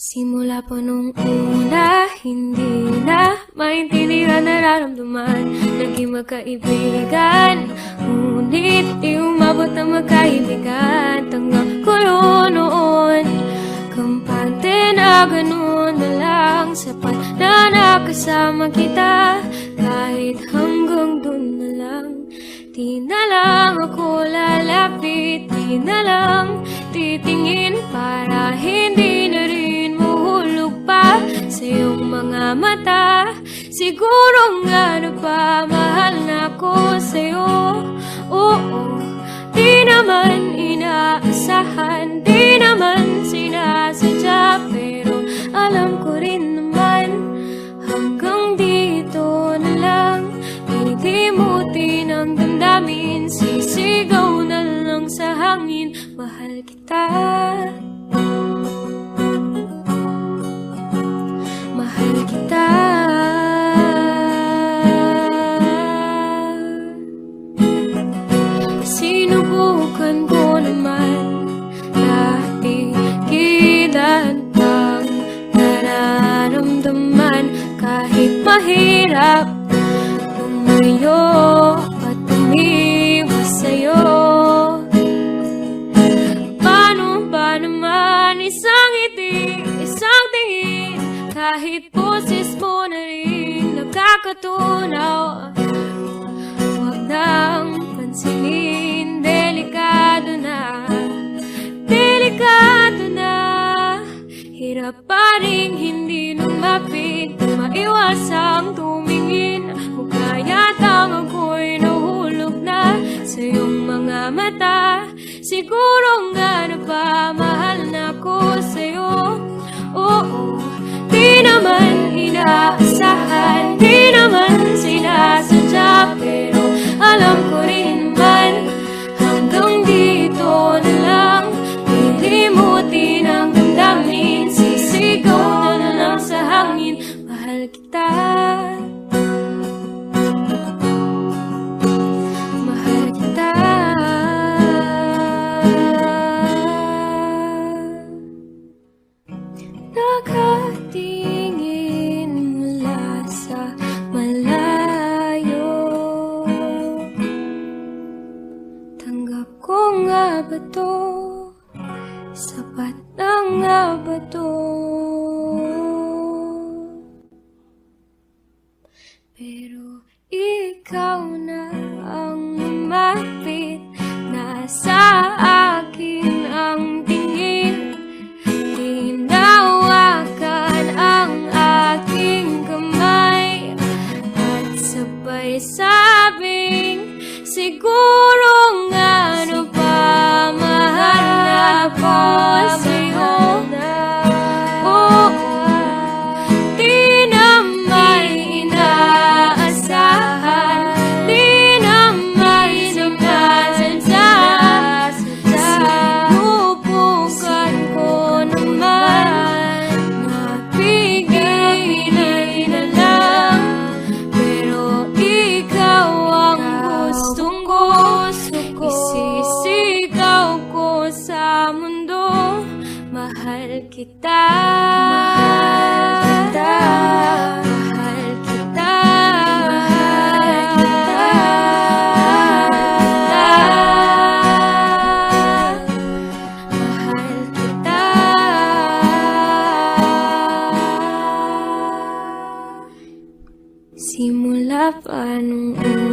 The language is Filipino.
Simula pa nung una, hindi na maintindihan nararamdaman. Naging magkaibigan, ngunit di umabot na magkaibigan. Tanggap ko yun noon, kampante na ganun na lang. Sapat na nakasama kita, kahit hanggang dun na lang. Di na lang ako lalapit, di na lang titingin Para mga mata. Siguro nga na pa mahal na ako sa'yo. Oo, di naman inaasahan, di naman sinasadya. Pero alam ko rin naman hanggang dito na lang. Idimutin ang damdamin Sisigaw na lang sa hangin. Mahal kita Sinubukan ko naman Dati gilan ang nararamdaman Kahit mahirap Lumayo at umiwas sa'yo. Paano ba naman isang ngiti, isang tingin Kahit boses mo na rin nakakatunaw Hirap pa rin hindi lumapit Maiwasang tumingin. Mukha yatang ako'y nahulog na Sa iyong mga mata Siguro nga nga ba to? Sapat na nga ba to? Pero ikaw na ang lumapit Nasa akin ang tingin Tinawakan ang aking kamay At sabay sabing Siguro mundo Mahal kita. Mahal kita. Mahal kita. Mahal kita. Simula pa nung una